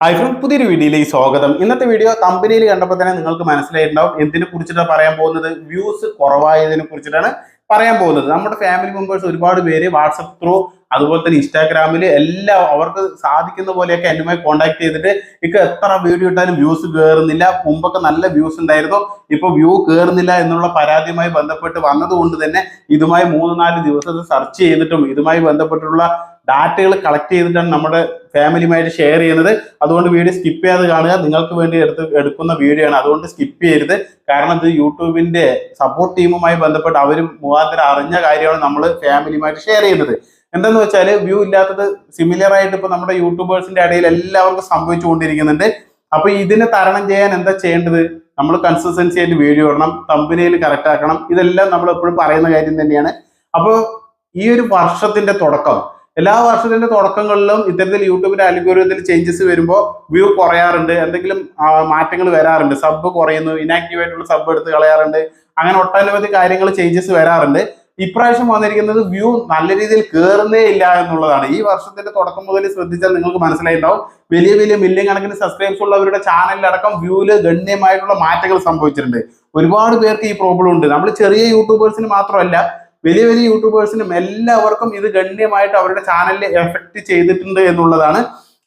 Front പുതിയൊരു വീഡിയോയിലേക്ക് സ്വാഗതം. ഇന്നത്തെ വീഡിയോ കമ്പനിയിൽ കണ്ടപ്പോൾ തന്നെ നിങ്ങൾക്ക് മനസ്സിലായിട്ടുണ്ടാവും എന്തിനെ കുറിച്ചിട്ടാണ് പറയാൻ പോകുന്നത്? വ്യൂസ് കുറവായതിനെ കുറിച്ചിട്ടാണ് പറയാൻ പോകുന്നത്. നമ്മുടെ ഫാമിലി മെമ്പേഴ്സ് ഒരുപാട് പേര് വാട്സപ്പ് ത്രൂ അതുപോലെ തന്നെ ഇൻസ്റ്റാഗ്രാമിൽ എല്ലാം അവർക്ക് സാധിക്കുന്ന പോലെയൊക്കെ എന്നുമായി കോൺടാക്ട് ചെയ്തിട്ട് ഇപ്പൊ എത്ര വീഡിയോ ഇട്ടാലും വ്യൂസ് കയറുന്നില്ല മുമ്പൊക്കെ നല്ല വ്യൂസ് ഉണ്ടായിരുന്നു. ഇപ്പൊ വ്യൂ കയറുന്നില്ല എന്നുള്ള പരാതിയുമായി ബന്ധപ്പെട്ട് വന്നതുകൊണ്ട് തന്നെ ഇതുമായി മൂന്ന് നാല് ദിവസത്തെ സെർച്ച് ചെയ്തിട്ടും ഇതുമായി ബന്ധപ്പെട്ടുള്ള ഡാറ്റകൾ കളക്ട് ചെയ്തിട്ടാണ് നമ്മുടെ ഫാമിലിയുമായിട്ട് ഷെയർ ചെയ്യുന്നത്. അതുകൊണ്ട് വീഡിയോ സ്കിപ്പ് ചെയ്യാതെ കാണുക. നിങ്ങൾക്ക് വേണ്ടി എടുത്ത് എടുക്കുന്ന വീഡിയോ ആണ്. അതുകൊണ്ട് സ്കിപ്പ് ചെയ്യരുത്. കാരണം ഇത് യൂട്യൂബിന്റെ സപ്പോർട്ട് ടീമുമായി ബന്ധപ്പെട്ട് അവർ മുഖാന്തരം അറിഞ്ഞ കാര്യമാണ് നമ്മൾ ഫാമിലിയുമായിട്ട് ഷെയർ ചെയ്യുന്നത്. എന്തെന്ന് വെച്ചാൽ വ്യൂ ഇല്ലാത്തത് സിമിലർ ആയിട്ട് ഇപ്പൊ നമ്മുടെ യൂട്യൂബേഴ്സിന്റെ ഇടയിൽ എല്ലാവർക്കും സംഭവിച്ചുകൊണ്ടിരിക്കുന്നുണ്ട്. അപ്പൊ ഇതിനെ തരണം ചെയ്യാൻ എന്താ ചെയ്യേണ്ടത്? നമ്മൾ കൺസിസ്റ്റൻസി ആയിട്ട് വീഡിയോ ഇടണം തമ്പനിയിൽ കറക്റ്റ് ആക്കണം. ഇതെല്ലാം നമ്മൾ എപ്പോഴും പറയുന്ന കാര്യം തന്നെയാണ്. അപ്പോൾ ഈ ഒരു വർഷത്തിന്റെ തുടക്കം എല്ലാ വർഷത്തിന്റെ തുടക്കങ്ങളിലും ഇത്തരത്തിൽ യൂട്യൂബിന്റെ അൽഗോരിതത്തിൽ ചേഞ്ചസ് വരുമ്പോൾ വ്യൂ കുറയാറുണ്ട്. എന്തെങ്കിലും മാറ്റങ്ങൾ വരാറുണ്ട്. സബ് കുറയുന്നു ഇനാക്റ്റീവ് ആയിട്ടുള്ള സബ് എടുത്ത് കളയാറുണ്ട്. അങ്ങനെ ഒട്ടനവധി കാര്യങ്ങൾ ചേഞ്ചസ് വരാറുണ്ട്. ഇപ്രാവശ്യം വന്നിരിക്കുന്നത് വ്യൂ നല്ല രീതിയിൽ കയറുന്നേ ഇല്ല എന്നുള്ളതാണ്. ഈ വർഷത്തിന്റെ തുടക്കം മുതൽ ശ്രദ്ധിച്ചാൽ നിങ്ങൾക്ക് മനസ്സിലായിട്ടുണ്ടാവും. വലിയ വലിയ മില്യൺ കണക്കിന് സബ്സ്ക്രൈബ്സ് ഉള്ളവരുടെ ചാനലിലടക്കം വ്യൂവിൽ ഗണ്യമായിട്ടുള്ള മാറ്റങ്ങൾ സംഭവിച്ചിട്ടുണ്ട്. ഒരുപാട് പേർക്ക് ഈ പ്രോബ്ലം ഉണ്ട്. നമ്മൾ ചെറിയ യൂട്യൂബേഴ്സിന് മാത്രമല്ല വലിയ വലിയ യൂട്യൂബേഴ്സിനും എല്ലാവർക്കും ഇത് ഗണ്യമായിട്ട് അവരുടെ ചാനലിൽ എഫക്ട് ചെയ്തിട്ടുണ്ട് എന്നുള്ളതാണ്.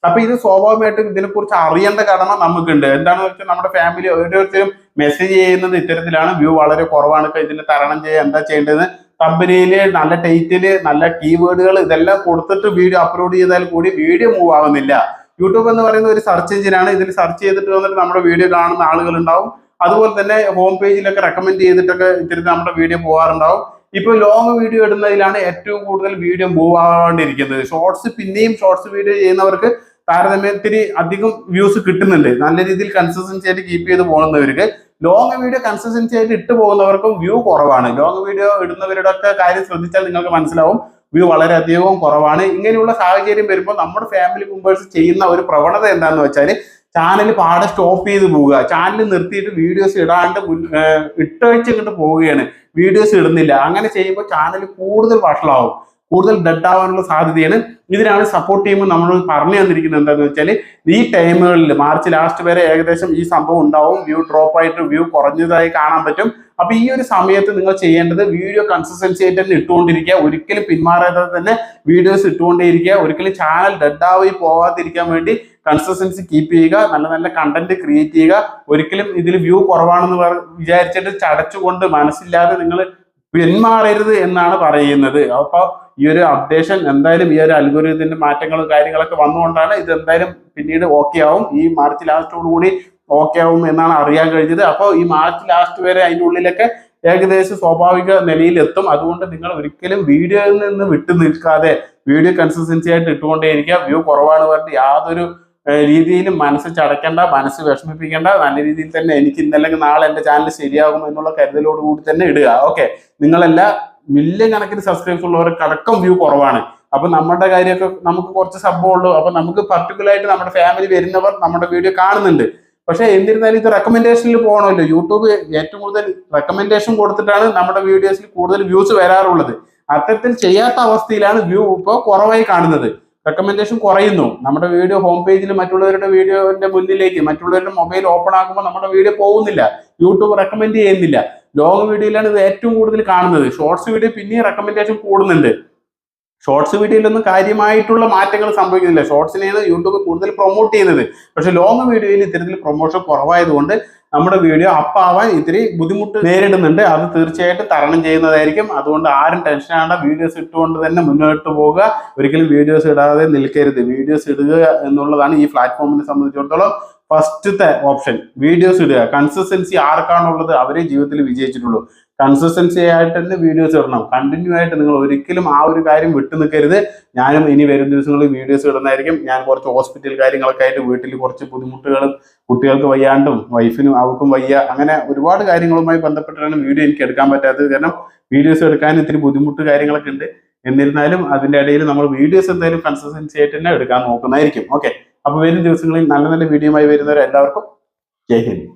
അപ്പൊ ഇത് സ്വാഭാവികമായിട്ടും ഇതിനെക്കുറിച്ച് അറിയേണ്ട കടമ നമുക്കുണ്ട്. എന്താണെന്ന് വെച്ചാൽ നമ്മുടെ ഫാമിലി ഓരോരുത്തരും മെസ്സേജ് ചെയ്യുന്നത് ഇത്തരത്തിലാണ്. വ്യൂ വളരെ കുറവാണ്. ഇപ്പൊ ഇതിനെ തരണം ചെയ്യാൻ എന്താ ചെയ്യേണ്ടത് കമ്പനിയിൽ നല്ല ടൈറ്റിൽ നല്ല കീവേഡുകൾ ഇതെല്ലാം കൊടുത്തിട്ട് വീഡിയോ അപ്ലോഡ് ചെയ്താൽ കൂടി വീഡിയോ മൂവ് ആവുന്നില്ല. യൂട്യൂബ് എന്ന് പറയുന്ന ഒരു സെർച്ച് എഞ്ചിനാണ് ഇതിൽ സെർച്ച് ചെയ്തിട്ട് വന്നിട്ട് നമ്മുടെ വീഡിയോ കാണുന്ന ആളുകൾ ഉണ്ടാവും അതുപോലെ തന്നെ ഹോം പേജിലൊക്കെ റെക്കമെൻഡ് ചെയ്തിട്ടൊക്കെ ഇത്തിരി നമ്മുടെ വീഡിയോ പോകാറുണ്ടാവും. ഇപ്പൊ ലോങ് വീഡിയോ ഇടുന്നതിലാണ് ഏറ്റവും കൂടുതൽ വീഡിയോ മൂവ് ആവാണ്ടിരിക്കുന്നത്. ഷോർട്സ് പിന്നെയും ഷോർട്സ് വീഡിയോ ചെയ്യുന്നവർക്ക് താരതമ്യത്തിന് അധികം വ്യൂസ് കിട്ടുന്നുണ്ട് നല്ല രീതിയിൽ കൺസിസ്റ്റൻസി ആയിട്ട് കീപ്പ് ചെയ്ത് പോകുന്നവർക്ക് ലോങ് വീഡിയോ കൺസിസ്റ്റൻസി ആയിട്ട് ഇട്ട് പോകുന്നവർക്കും വ്യൂ കുറവാണ്. ലോങ് വീഡിയോ ഇടുന്നവരുടെ ഒക്കെ കാര്യം ശ്രദ്ധിച്ചാൽ നിങ്ങൾക്ക് മനസ്സിലാവും. വ്യൂ വളരെയധികം കുറവാണ്. ഇങ്ങനെയുള്ള സാഹചര്യം വരുമ്പോൾ നമ്മുടെ ഫാമിലി മെമ്പേഴ്സ് ചെയ്യുന്ന ഒരു പ്രവണത എന്താണെന്ന് വെച്ചാൽ ചാനൽ പാടെ സ്റ്റോപ്പ് ചെയ്ത് പോവുക. ചാനൽ നിർത്തിയിട്ട് വീഡിയോസ് ഇടാണ്ട് ഇട്ടഴിച്ചിങ്ങോട്ട് പോവുകയാണ്. വീഡിയോസ് ഇടുന്നില്ല. അങ്ങനെ ചെയ്യുമ്പോൾ ചാനൽ കൂടുതൽ വഷളാവും. കൂടുതൽ ഡെഡ് ആവാനുള്ള സാധ്യതയാണ്. ഇതിനാണ് സപ്പോർട്ട് ടീം നമ്മൾ പറഞ്ഞു തന്നിരിക്കുന്നത് എന്താണെന്ന് വെച്ചാൽ ഈ ടൈമുകളിൽ മാർച്ച് ലാസ്റ്റ് വരെ ഏകദേശം ഈ സംഭവം ഉണ്ടാവും. വ്യൂ ഡ്രോപ്പ് ആയിട്ട് വ്യൂ കുറഞ്ഞതായി കാണാൻ പറ്റും. അപ്പൊ ഈ ഒരു സമയത്ത് നിങ്ങൾ ചെയ്യേണ്ടത് വീഡിയോ കൺസിസ്റ്റൻസി ആയിട്ട് തന്നെ ഇട്ടുകൊണ്ടിരിക്കുക. ഒരിക്കലും പിന്മാറാതെ തന്നെ വീഡിയോസ് ഇട്ടുകൊണ്ടേയിരിക്കുക. ഒരിക്കലും ചാനൽ ഡെഡ് ആയി പോവാതിരിക്കാൻ വേണ്ടി കൺസിസ്റ്റൻസി കീപ്പ് ചെയ്യുക. നല്ല നല്ല കണ്ടന്റ് ക്രിയേറ്റ് ചെയ്യുക. ഒരിക്കലും ഇതിൽ വ്യൂ കുറവാണെന്ന് വിചാരിച്ചിട്ട് ചടച്ചുകൊണ്ട് മനസ്സില്ലാതെ നിങ്ങൾ പിന്മാറരുത് എന്നാണ് പറയുന്നത്. അപ്പോൾ ഈ ഒരു അപ്ഡേഷൻ എന്തായാലും ഈ ഒരു അൽഗോരിതത്തിന്റെ മാറ്റങ്ങളും കാര്യങ്ങളൊക്കെ വന്നുകൊണ്ടാണ് ഇത് എന്തായാലും പിന്നീട് ഓക്കെ ആവും. ഈ മാർച്ച് ലാസ്റ്റോട് കൂടി ഓക്കെ ആവും എന്നാണ് അറിയാൻ കഴിഞ്ഞത്. അപ്പോൾ ഈ മാർച്ച് ലാസ്റ്റ് വരെ അതിന്റെ ഉള്ളിലൊക്കെ ഏകദേശം സ്വാഭാവിക നിലയിൽ എത്തും അതുകൊണ്ട് നിങ്ങൾ ഒരിക്കലും വീഡിയോയിൽ നിന്ന് വിട്ടു നിൽക്കാതെ വീഡിയോ കൺസിസ്റ്റൻസി ആയിട്ട് ഇട്ടുകൊണ്ടേയിരിക്കുക. വ്യൂ കുറവാണ് പറഞ്ഞിട്ട് യാതൊരു രീതിയിലും മനസ്സ് ചടക്കേണ്ട മനസ്സ് വിഷമിപ്പിക്കേണ്ട നല്ല രീതിയിൽ തന്നെ എനിക്ക് ഇന്നല്ലെങ്കിൽ നാളെ എന്റെ ചാനൽ ശരിയാകും എന്നുള്ള കരുതലോട് കൂടി തന്നെ ഇടുക. ഓക്കെ നിങ്ങളെല്ലാം മില്യൺ കണക്കിന് സബ്സ്ക്രൈബ്സ് ഉള്ളവർക്ക് അടക്കം വ്യൂ കുറവാണ്. അപ്പൊ നമ്മുടെ കാര്യമൊക്കെ നമുക്ക് കുറച്ച് സബ്ബേ ഉള്ളൂ. അപ്പൊ നമുക്ക് പർട്ടിക്കുലർ ആയിട്ട് നമ്മുടെ ഫാമിലി വരുന്നവർ നമ്മുടെ വീഡിയോ കാണുന്നുണ്ട്. പക്ഷെ എന്നിരുന്നാലും ഇത് റെക്കമെൻഡേഷനിൽ പോകണമല്ലോ. യൂട്യൂബ് ഏറ്റവും കൂടുതൽ റെക്കമെൻഡേഷൻ കൊടുത്തിട്ടാണ് നമ്മുടെ വീഡിയോസിൽ കൂടുതൽ വ്യൂസ് വരാറുള്ളത്. അത്തരത്തിൽ ചെയ്യാത്ത അവസ്ഥയിലാണ് വ്യൂ ഇപ്പോൾ കുറവായി കാണുന്നത്. റെക്കമെൻഡേഷൻ കുറയുന്നു. നമ്മുടെ വീഡിയോ ഹോം പേജിൽ മറ്റുള്ളവരുടെ വീഡിയോന്റെ മുന്നിലേക്ക് മറ്റുള്ളവരുടെ മൊബൈൽ ഓപ്പൺ ആകുമ്പോൾ നമ്മുടെ വീഡിയോ പോകുന്നില്ല. യൂട്യൂബ് റെക്കമെൻഡ് ചെയ്യുന്നില്ല. ലോങ് വീഡിയോയിലാണ് ഇത് ഏറ്റവും കൂടുതൽ കാണുന്നത്. ഷോർട്സ് വീഡിയോ പിന്നെയും റെക്കമെൻഡേഷൻ കൂടുന്നുണ്ട്. ഷോർട്സ് വീഡിയോയിലൊന്നും കാര്യമായിട്ടുള്ള മാറ്റങ്ങൾ സംഭവിക്കുന്നില്ല. ഷോർട്സിനെയാണ് യൂട്യൂബ് കൂടുതൽ പ്രൊമോട്ട് ചെയ്യുന്നത്. പക്ഷെ ലോങ് വീഡിയോയിൽ ഇത്തരത്തിൽ പ്രൊമോഷൻ കുറവായതുകൊണ്ട് നമ്മുടെ വീഡിയോ അപ്പാവാൻ ഇത്തിരി ബുദ്ധിമുട്ട് നേരിടുന്നുണ്ട്. അത് തീർച്ചയായിട്ടും തരണം ചെയ്യുന്നതായിരിക്കും. അതുകൊണ്ട് ആരും ടെൻഷൻ ആണ്ട വീഡിയോസ് ഇട്ടുകൊണ്ട് തന്നെ മുന്നോട്ട് പോകുക ഒരിക്കലും വീഡിയോസ് ഇടാതെ നിൽക്കരുത്. വീഡിയോസ് ഇടുക എന്നുള്ളതാണ് ഈ പ്ലാറ്റ്ഫോമിനെ സംബന്ധിച്ചിടത്തോളം ഫസ്റ്റത്തെ ഓപ്ഷൻ വീഡിയോസ് ഇടുക. കൺസിസ്റ്റൻസി ആർക്കാണുള്ളത്? അവരെ ജീവിതത്തിൽ വിജയിച്ചിട്ടുള്ളൂ. കൺസിസ്റ്റൻസി ആയിട്ട് തന്നെ വീഡിയോസ് ഇടണം. കണ്ടിന്യൂ ആയിട്ട് നിങ്ങൾ ഒരിക്കലും ആ ഒരു കാര്യം വിട്ടു നിൽക്കരുത്. ഞാനും ഇനി വരും ദിവസങ്ങളിൽ വീഡിയോസ് ഇടുന്നതായിരിക്കും. ഞാൻ കുറച്ച് ഹോസ്പിറ്റൽ കാര്യങ്ങളൊക്കെ ആയിട്ട് വീട്ടിൽ കുറച്ച് ബുദ്ധിമുട്ടുകളും കുട്ടികൾക്ക് വയ്യാണ്ടും വൈഫിനും അവർക്കും വയ്യ അങ്ങനെ ഒരുപാട് കാര്യങ്ങളുമായി ബന്ധപ്പെട്ടാണ് വീഡിയോ എനിക്ക് എടുക്കാൻ പറ്റാത്തത്. കാരണം വീഡിയോസ് എടുക്കാൻ ഇത്തിരി ബുദ്ധിമുട്ട് കാര്യങ്ങളൊക്കെ ഉണ്ട്. എന്നിരുന്നാലും അതിന്റെ ഇടയിൽ നമ്മൾ വീഡിയോസ് എന്തായാലും കൺസിസ്റ്റൻസി ആയിട്ട് തന്നെ എടുക്കാൻ നോക്കുന്നതായിരിക്കും. ഓക്കെ അപ്പോൾ വരും ദിവസങ്ങളിൽ നല്ല നല്ല വീഡിയോ വീഡിയോയുമായി വരുന്നവരെല്ലാവർക്കും ജയ് ഹിന്ദ്.